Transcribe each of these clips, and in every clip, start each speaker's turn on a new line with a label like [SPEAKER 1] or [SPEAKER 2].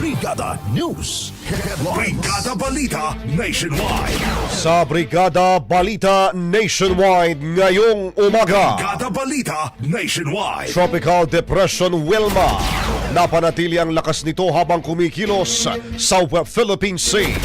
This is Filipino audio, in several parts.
[SPEAKER 1] Brigada News Headlines.
[SPEAKER 2] Brigada Balita Nationwide.
[SPEAKER 3] Sa Brigada Balita Nationwide ngayong umaga.
[SPEAKER 2] Brigada Balita Nationwide.
[SPEAKER 3] Tropical Depression Wilma. Napanatili ang lakas nito habang kumikilos sa Philippine Sea.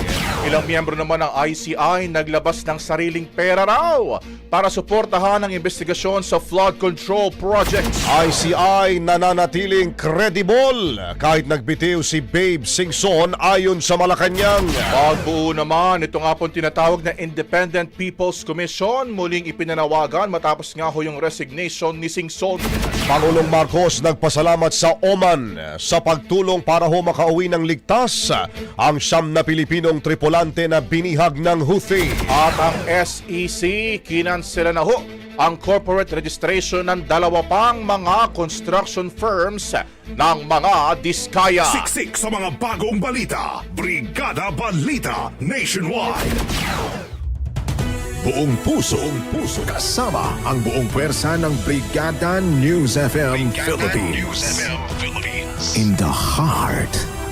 [SPEAKER 4] Ilang miyembro naman ng ICI naglabas ng sariling pera raw para suportahan ang investigasyon sa flood control projects.
[SPEAKER 3] ICI nananatiling credible kahit nagbitiw si Babe Singson ayon sa Malacanang.
[SPEAKER 4] Pagbuo naman, ito nga pong tinatawag na Independent People's Commission muling ipinanawagan matapos nga ho yung resignation ni Singson.
[SPEAKER 3] Pangulong Marcos nagpasalamat sa Oman sa pagtulong para ho makauwi ng ligtas ang siyam na Pilipinong tripulante na binihag ng Houthi.
[SPEAKER 4] At ang SEC, kinansela na ho ang corporate registration ng dalawa pang mga construction firms ng mga diskaya.
[SPEAKER 2] Siksik sa mga bagong balita. Brigada Balita Nationwide.
[SPEAKER 1] Buong puso, buong puso kasama ang buong pwersa ng Brigada News FM Philippines. In the heart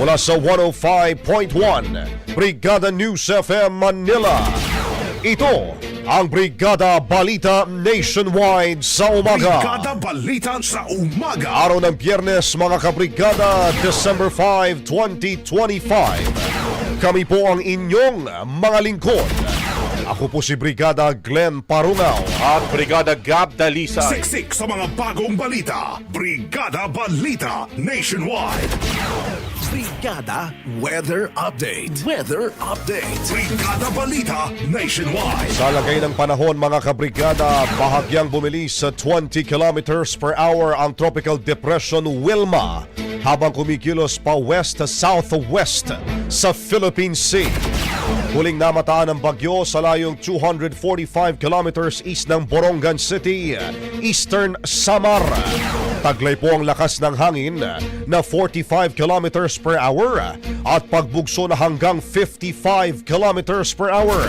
[SPEAKER 3] Mula sa 105.1 Brigada News FM Manila. Ito ang Brigada Balita Nationwide sa umaga.
[SPEAKER 2] Brigada Balita sa umaga.
[SPEAKER 3] Araw ng Biyernes mga kabrigada, December 5, 2025. Kami po ang inyong mga lingkod. Ako po si Brigada Glenn Parungaw.
[SPEAKER 4] At Brigada Gab Dalisay.
[SPEAKER 2] Siksik sa mga bagong balita. Brigada Balita Nationwide.
[SPEAKER 1] Brigada Weather Update. Weather Update.
[SPEAKER 2] Brigada Balita Nationwide.
[SPEAKER 3] Sa lagay ng panahon mga kabrigada, bahagyang bumilis sa 20 kilometers per hour ang Tropical Depression Wilma habang kumikilos pa west southwest sa Philippine Sea. Huling namataan ng bagyo sa layong 245 kilometers east ng Borongan City, Eastern Samar. Taglay po ang lakas ng hangin na 45 kilometers per hour at pagbugso na hanggang 55 kilometers per hour.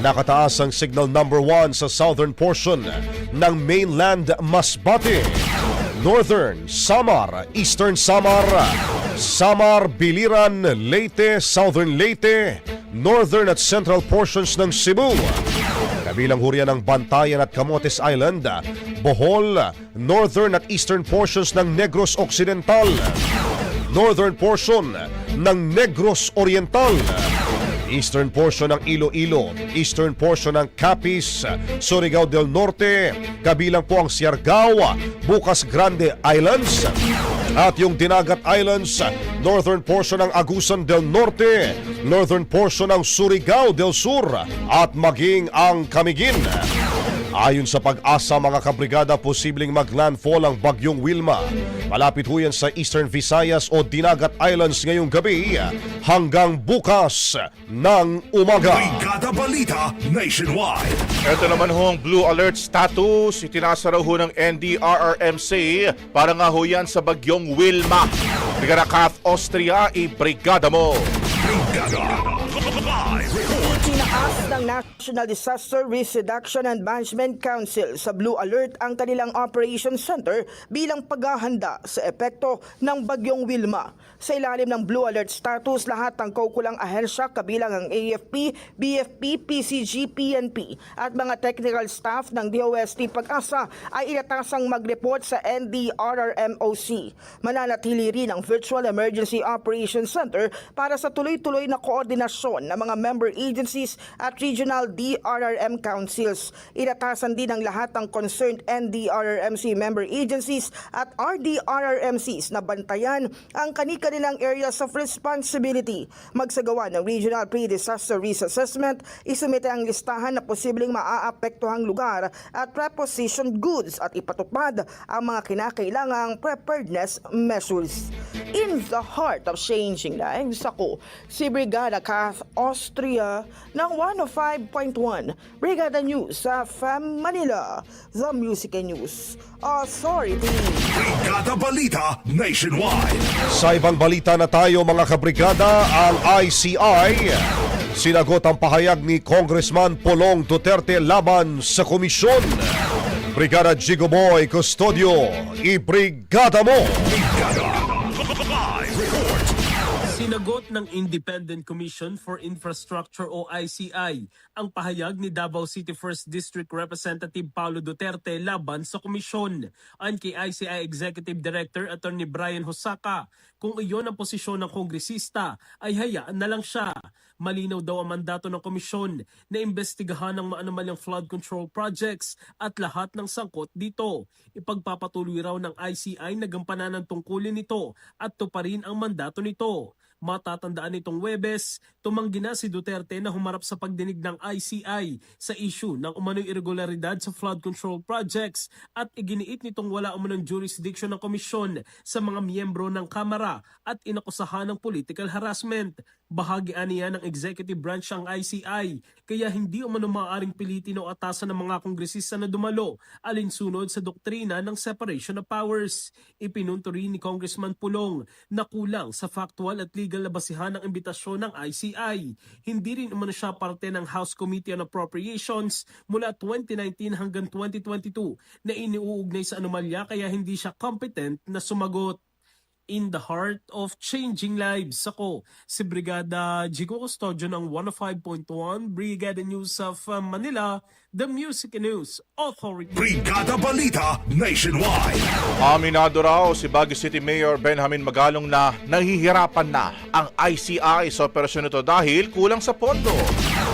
[SPEAKER 3] Nakataas ang signal number 1 sa southern portion ng mainland Masbate. Northern Samar, Eastern Samar, Samar, Biliran, Leyte, Southern Leyte, Northern at Central portions ng Cebu. Kabilang hurian ng Bantayan at Camotes Island, Bohol, Northern at Eastern portions ng Negros Occidental, Northern portion ng Negros Oriental, Eastern portion ng Iloilo, Eastern portion ng Capiz, Surigao del Norte, kabilang po ang Siargao, Bukas Grande Islands, at yung Dinagat Islands, Northern portion ng Agusan del Norte, Northern portion ng Surigao del Sur, at maging ang Camiguin. Ayon sa pag-asa mga kabrigada, posibleng maglandfall ang bagyong Wilma. Malapit ho yan sa Eastern Visayas o Dinagat Islands ngayong gabi hanggang bukas ng umaga.
[SPEAKER 2] Brigada Balita Nationwide.
[SPEAKER 4] Ito naman ho ang blue alert status. Itinasa raw ho ng NDRRMC para nga ho yan sa bagyong Wilma. Brigada Kath Austria, i-brigada mo.
[SPEAKER 2] Brigada
[SPEAKER 5] National Disaster Risk Reduction and Management Council sa Blue Alert ang kanilang Operations Center bilang paghahanda sa epekto ng Bagyong Wilma. Sa ilalim ng Blue Alert status, lahat ng kaukulang ahensya kabilang ang AFP, BFP, PCG, PNP at mga technical staff ng DOST Pag-asa ay inatasang mag-report sa NDRRMOC. Mananatili rin ang Virtual Emergency Operations Center para sa tuloy-tuloy na koordinasyon ng mga member agencies at regional DRRM councils. Inatasan din ng lahat ng concerned NDRRMC member agencies at RDRRMCs na bantayan ang kani-kanilang areas of responsibility. Magsagawa ng Regional Pre-Disaster Risk Assessment, isumite ang listahan na posibleng maaapektuhang lugar at preposition goods at ipatupad ang mga kinakailangang preparedness measures. In the heart of changing lives, ako, si Brigada Kath Austria ng 105.1 Brigada News sa FAM Manila, The Music and News Authority.
[SPEAKER 2] Brigada Balita Nationwide.
[SPEAKER 3] Sa ibang balita na tayo mga kabrigada, ang ICI sinagot ang pahayag ni Congressman Polong Duterte laban sa komisyon. Brigada Jigo Boy Custodio, i-brigada mo!
[SPEAKER 2] Brigada.
[SPEAKER 6] Sinagot ng Independent Commission for Infrastructure o ICI ang pahayag ni Davao City 1st District Representative Paulo Duterte laban sa komisyon. Ayon kay ICI Executive Director Attorney Brian Hosaka, kung iyon ang posisyon ng kongresista ay hayaan na lang siya. Malinaw daw ang mandato ng komisyon na imbestigahan ang maanumalyang flood control projects at lahat ng sangkot dito. Ipagpapatuloy raw ng ICI na gampanan ang tungkulin nito at tuparin ang mandato nito. Matatandaan nitong Webes, tumanggi na si Duterte na humarap sa pagdinig ng ICI sa issue ng umano'y irregularidad sa flood control projects at iginiit nitong wala umanong jurisdiction ng komisyon sa mga miyembro ng Kamara at inakusahan ng political harassment. Bahagi aniya ng executive branch ang ICI kaya hindi umano maaaring pilitin o atasan ng mga kongresista na dumalo alinsunod sa doktrina ng separation of powers. Ipinunto rin ni Congressman Pulong na kulang sa factual at legal na basihan ng imbitasyon ng ICI. Hindi rin umano siya parte ng House Committee on Appropriations mula 2019 hanggang 2022 na iniuugnay sa anomalya kaya hindi siya competent na sumagot in the heart of changing lives. Ako, si Brigada Jigo Custodio ng 105.1 Brigada News of uh, Manila, The Music News Authority.
[SPEAKER 2] Brigada Balita Nationwide.
[SPEAKER 4] Aminado raw si Baguio City Mayor Benjamin Magalong na nahihirapan na ang ICI sa operasyon nito dahil kulang sa pondo.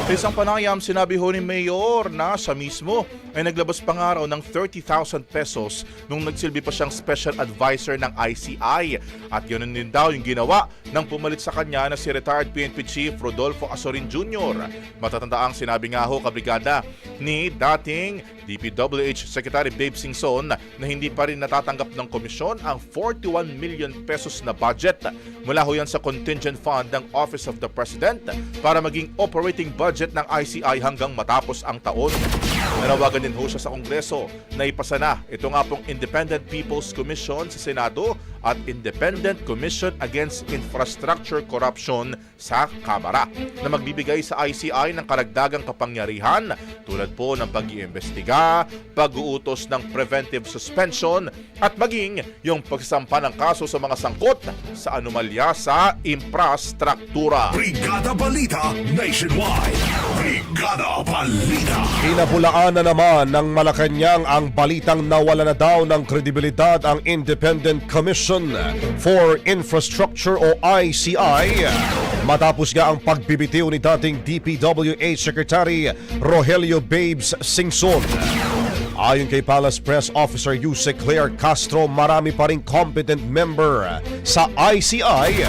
[SPEAKER 4] Sa isang panayam, sinabi ho ni Mayor na siya mismo ay naglabas pa nga raw ng 30,000 pesos nung nagsilbi pa siyang special advisor ng ICI. At yun din daw yung ginawa nang pumalit sa kanya na si retired PNP Chief Rodolfo Asorin Jr. Matatandaang sinabi nga ho kabrigada ni dating DPWH Secretary Dave Singson na hindi pa rin natatanggap ng komisyon ang 41 million pesos na budget mula ho yan sa contingent fund ng Office of the President para maging operating budget ng ICI hanggang matapos ang taon. Nanawagan din ho siya sa Kongreso na ipasa na ito nga pong Independent People's Commission sa Senado at Independent Commission Against Infrastructure Corruption sa Kamara na magbibigay sa ICI ng karagdagang kapangyarihan tulad po ng pag-iimbestiga, pag-uutos ng preventive suspension at maging yung pagsasampa ng kaso sa mga sangkot sa anomalya sa infrastruktura.
[SPEAKER 2] Brigada Balita Nationwide. Brigada Balita.
[SPEAKER 3] Inabulaan na naman ng Malacanang ang balitang nawala na daw ng kredibilidad ang Independent Commission for Infrastructure o ICI matapos nga ang pagbibitiw ni dating DPWH Secretary Rogelio Babes Singson. Ayon kay Palace Press Officer Yusek Claire Castro, marami pa ring competent member sa ICI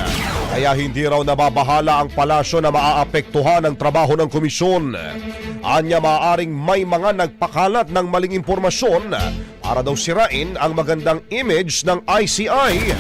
[SPEAKER 3] kaya hindi raw nababahala ang palasyo na maaapektuhan ang trabaho ng komisyon. Anya maaaring may mga nagpakalat ng maling impormasyon para daw sirain ang magandang image ng ICI.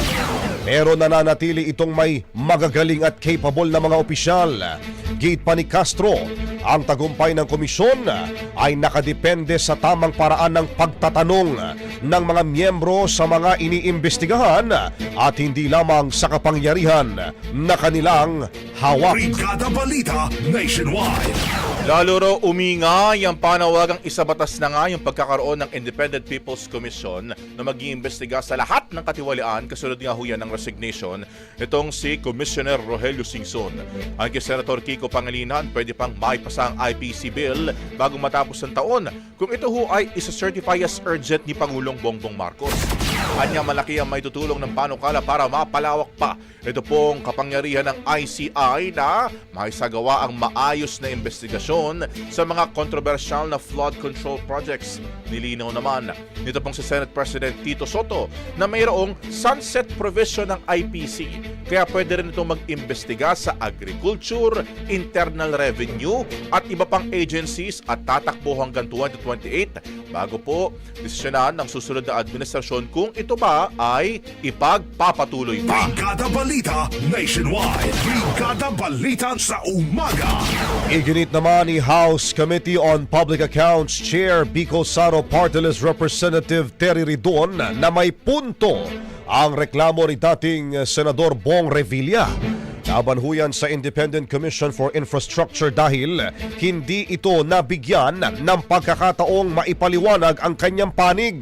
[SPEAKER 3] Pero nananatili itong may magagaling at capable na mga opisyal. Gate pa ni Castro, ang tagumpay ng komisyon ay nakadepende sa tamang paraan ng pagtatanong ng mga miyembro sa mga iniimbestigahan at hindi lamang sa kapangyarihan na kanilang hawak.
[SPEAKER 2] Brigada Balita Nationwide.
[SPEAKER 4] Lalo raw umingay ang panawagang isabatas na nga yung pagkakaroon ng Independent People's Commission na mag-iimbestiga sa lahat ng katiwalian kasunod nga ho yan ng resignation itong si Commissioner Rogelio Singson. Ang kay Senator Kiko Pangilinan, pwede pang maipasa ang IPC bill bago matapos ang taon kung ito ho ay isa-certify as urgent ni Pangulong Bongbong Marcos. Anya malaki ang may tutulong ng panukala para mapalawak pa ito pong kapangyarihan ng ICI na maisagawa ang maayos na investigasyon sa mga kontrobersyal na flood control projects. Nilinaw naman nito pong si Senate President Tito Soto na mayroong sunset provision ng IPC kaya pwede rin itong mag-imbestiga sa agriculture, internal revenue at iba pang agencies at tatakbo hanggang 2028 bago po desisyonan ng susunod na administrasyon kung ito ba ay ipagpapatuloy pa.
[SPEAKER 2] Brigada Balita Nationwide. Brigada Balita sa umaga.
[SPEAKER 3] Iginit naman ni House Committee on Public Accounts Chair Bicol Saro Partilist Representative Terry Ridon na may punto ang reklamo ni dating Senador Bong Revilla. Laban ho yan sa Independent Commission for Infrastructure dahil hindi ito nabigyan ng pagkakataong maipaliwanag ang kanyang panig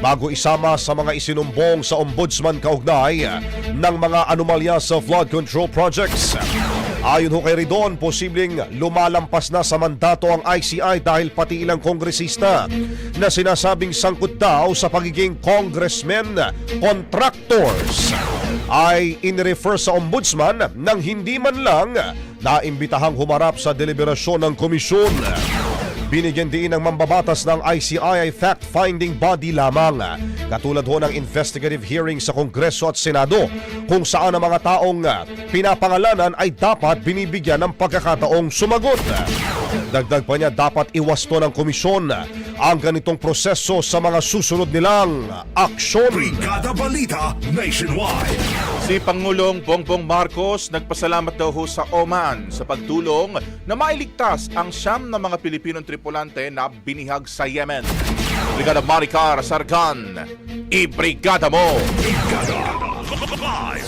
[SPEAKER 3] bago isama sa mga isinumbong sa Ombudsman kaugnay ng mga anomalya sa flood control projects. Ayon ho kay Ridon, posibleng lumalampas na sa mandato ang ICI dahil pati ilang kongresista na sinasabing sangkot daw sa pagiging congressmen contractors ay in-refer sa ombudsman nang hindi man lang naimbitahang humarap sa deliberasyon ng komisyon. Binigyan din ng mambabatas ng ICI ay fact-finding body lamang. Katulad ho ng investigative hearing sa Kongreso at Senado kung saan ang mga taong pinapangalanan ay dapat binibigyan ng pagkakataong sumagot. Dagdag pa niya dapat iwasto ng komisyon ang ganitong proseso sa mga susunod nilang aksyon.
[SPEAKER 2] Brigada Balita Nationwide.
[SPEAKER 4] Si Pangulong Bongbong Marcos nagpasalamat daw ho sa Oman sa pagtulong na mailigtas ang siyam na mga Pilipinong tripulante na binihag sa Yemen. Brigada Maricar Sargan, i-brigada mo!
[SPEAKER 2] Brigada Live.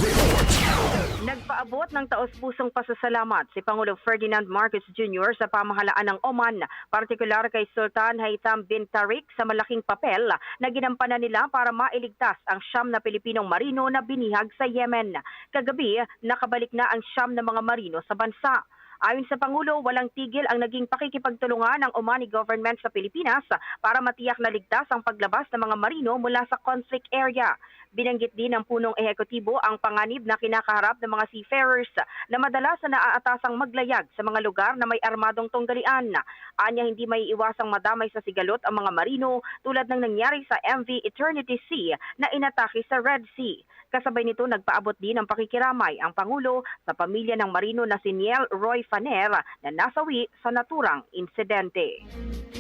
[SPEAKER 7] Nagpaabot ng taos-pusong pasasalamat si Pangulong Ferdinand Marcos Jr. sa pamahalaan ng Oman, partikular kay Sultan Haitham bin Tariq sa malaking papel na ginampanan nila para mailigtas ang siyam na Pilipinong marino na binihag sa Yemen. Kagabi, nakabalik na ang siyam na mga marino sa bansa. Ayon sa Pangulo, walang tigil ang naging pakikipagtulungan ng Omani government sa Pilipinas para matiyak na ligtas ang paglabas ng mga marino mula sa conflict area. Binanggit din ng punong ehekutibo ang panganib na kinakaharap ng mga seafarers na madalas na naaatasang maglayag sa mga lugar na may armadong tunggalian. Anya hindi may iwasang madamay sa sigalot ang mga marino tulad ng nangyari sa MV Eternity Sea na inatake sa Red Sea. Kasabay nito nagpaabot din ng pakikiramay ang Pangulo sa pamilya ng marino na si Niel Roy Faner na nasawi sa naturang insidente.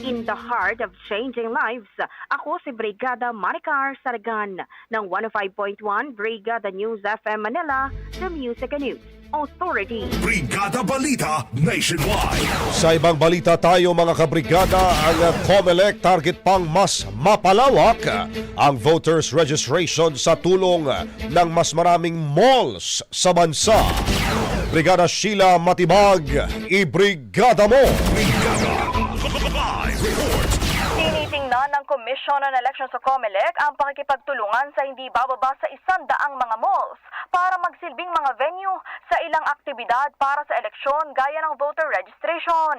[SPEAKER 7] In the heart of changing lives, ako si Brigada Maricar Saragan ng 105.1 Brigada News FM Manila, The Music and News Authority.
[SPEAKER 2] Brigada Balita Nationwide.
[SPEAKER 3] Sa ibang balita tayo mga kabrigada, ang COMELEC target pang mas mapalawak ang voters registration sa tulong ng mas maraming malls sa bansa. Brigada Sheila Matibag, ibrigada mo!
[SPEAKER 8] Tinitingnan ng Commission on Elections sa COMELEC ang pakikipagtulungan sa hindi bababa sa isandaang mga malls para magsilbing mga venue sa ilang aktibidad para sa eleksyon gaya ng voter registration.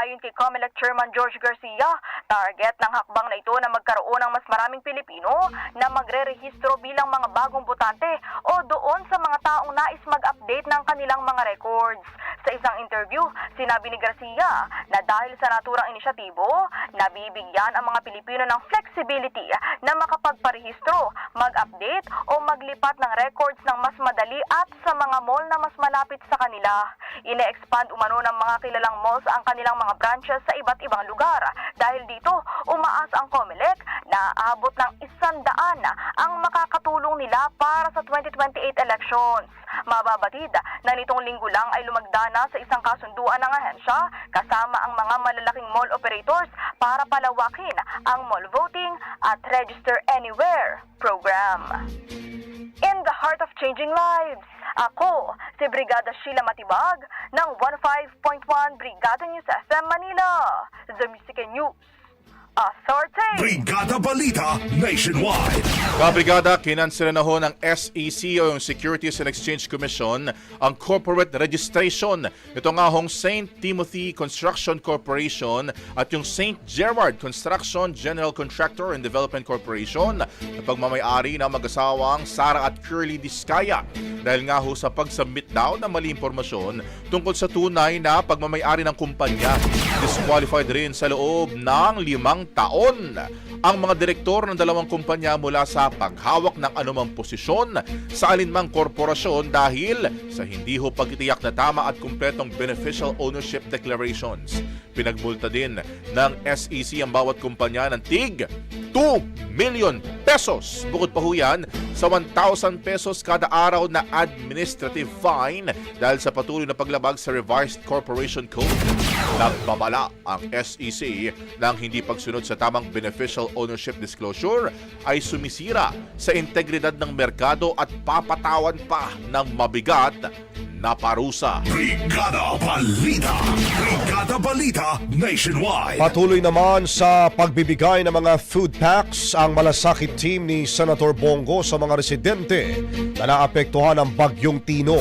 [SPEAKER 8] Ayon kay COMELEC Chairman George Garcia, target ng hakbang na ito na magkaroon ng mas maraming Pilipino na magre-rehistro bilang mga bagong botante o doon sa mga taong nais mag-update ng kanilang mga records. Sa isang interview, sinabi ni Garcia na dahil sa naturang inisyatibo, nabibigyan ang mga Pilipino ng flexibility na makapagparehistro, mag-update o maglipat ng records ng mas madali at sa mga mall na mas malapit sa kanila. Ine-expand umano ng mga kilalang malls ang kanilang mga branches sa iba't ibang lugar. Dahil dito, umaas ang COMELEC na aabot ng isandaan ang makakatulong nila para sa 2028 elections. Mababatid na nitong linggo lang ay lumagda na sa isang kasunduan ng ahensya kasama ang mga malalaking mall operators para palawakin ang mall voting at register anywhere program. In the heart of changing lives, ako si Brigada Sheila Matibag ng 15.1 Brigada News FM Manila, The Music News Authority.
[SPEAKER 2] Brigada Balita Nationwide.
[SPEAKER 4] Kabrigada, kinansela na ho ng SEC o yung Securities and Exchange Commission ang corporate registration. Ito nga hong St. Timothy Construction Corporation at yung St. Gerard Construction General Contractor and Development Corporation na pagmamayari ng mag-asawang Sara at Curly Discaya dahil nga ho sa pag-submit daw ng mali impormasyon tungkol sa tunay na pagmamayari ng kumpanya. Disqualified rin sa loob ng limang taon ang mga direktor ng dalawang kumpanya mula sa paghawak ng anumang posisyon sa alinmang korporasyon dahil sa hindi ho pagtitiyak na tama at kumpletong beneficial ownership declarations. Pinagmulta din ng SEC ang bawat kumpanya ng TIG 2 million pesos. Bukod pa ho yan sa 1,000 pesos kada araw na administrative fine dahil sa patuloy na paglabag sa revised corporation code. Nagbabala ang SEC ng hindi pagsunod sa tamang beneficial ownership disclosure ay sumisira sa integridad ng merkado at papatawan pa ng mabigat na parusa.
[SPEAKER 2] Brigada Balita. Brigada Balita Nationwide.
[SPEAKER 3] Patuloy naman sa pagbibigay ng mga food packs ang malasakit team ni Senator Bongo sa mga residente na naapektuhan ng bagyong Tino.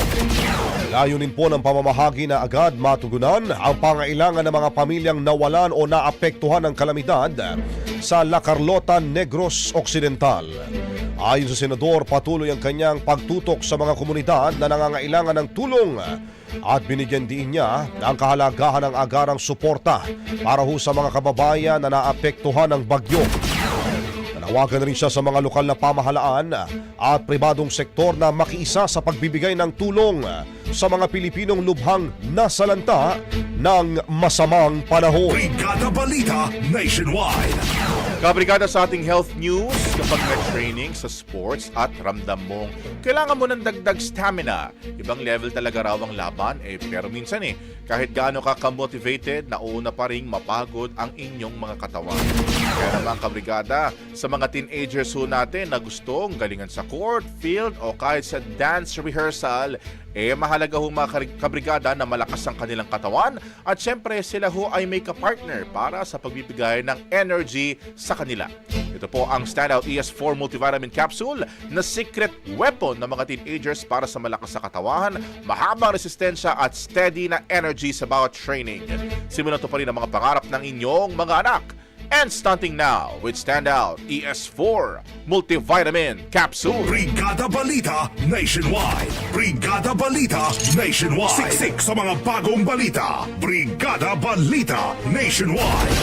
[SPEAKER 3] Layunin po ng pamamahagi na agad matugunan ang pangailangan ng mga pamilyang nawalan o naapektuhan ng kalamidad sa La Carlota, Negros Occidental. Ayon sa Senador, patuloy ang kanyang pagtutok sa mga komunidad na nangangailangan ng tulong at binigyan din niya ang kahalagahan ng agarang suporta para ho sa mga kababayan na naapektuhan ng bagyo. Nanawagan rin siya sa mga lokal na pamahalaan at pribadong sektor na makiisa sa pagbibigay ng tulong sa mga Pilipinong lubhang nasalanta ng masamang panahon.
[SPEAKER 2] Brigada Balita Nationwide.
[SPEAKER 4] Kabrigada sa ating health news, kapag may training sa sports at ramdam mong kailangan mo ng dagdag stamina. Ibang level talaga raw ang laban, eh, pero minsan eh, kahit gaano ka ka-motivated, nauna pa rin mapagod ang inyong mga katawan. Kaya naman kabrigada, sa mga teenagers ho natin na gustong galingan sa court, field o kahit sa dance rehearsal, Eh mahalaga ho mga kabrigada na malakas ang kanilang katawan at syempre sila ho ay may kapartner para sa pagbibigay ng energy sa kanila. Ito po ang Standout ES4 Multivitamin Capsule na secret weapon ng mga teenagers para sa malakas sa katawan, mahabang resistensya at steady na energy sa bawat training. Simulan to pa rin ang mga pangarap ng inyong mga anak. And stunting now with Standout ES4 Multivitamin Capsule.
[SPEAKER 2] Brigada Balita Nationwide. Brigada Balita Nationwide. Siksik sa mga bagong balita. Brigada Balita Nationwide.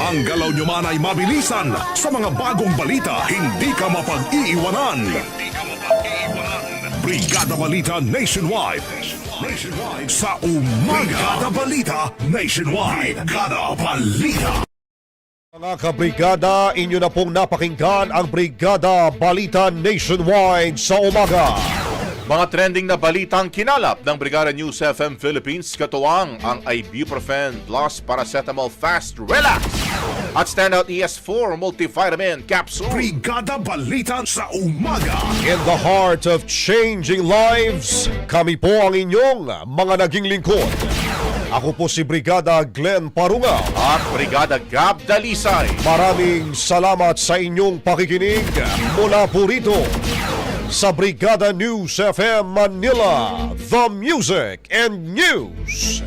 [SPEAKER 2] Ang galaw nyo man ay mabilisan. Sa mga bagong balita, hindi ka mapag-iiwanan. Hindi ka mapag-iiwanan. Brigada Balita Nationwide. Nationwide. Sa umaga. Brigada Balita Nationwide. Brigada Balita.
[SPEAKER 3] Mga kabrigada, inyo na pong napakinggan ang Brigada Balita Nationwide sa umaga.
[SPEAKER 4] Mga trending na balitang kinalap ng Brigada News FM Philippines katuwang ang Ibuprofen Plus Paracetamol Fast Relax at Standout ES4 Multivitamin Capsule.
[SPEAKER 2] Brigada Balita sa umaga.
[SPEAKER 3] In the heart of changing lives, kami po ang inyong mga naging lingkod. Ako po si Brigada Glenn Parunga.
[SPEAKER 4] At Brigada Gab Dalisay.
[SPEAKER 3] Maraming salamat sa inyong pakikinig mula po rito sa Brigada News FM Manila, the Music and News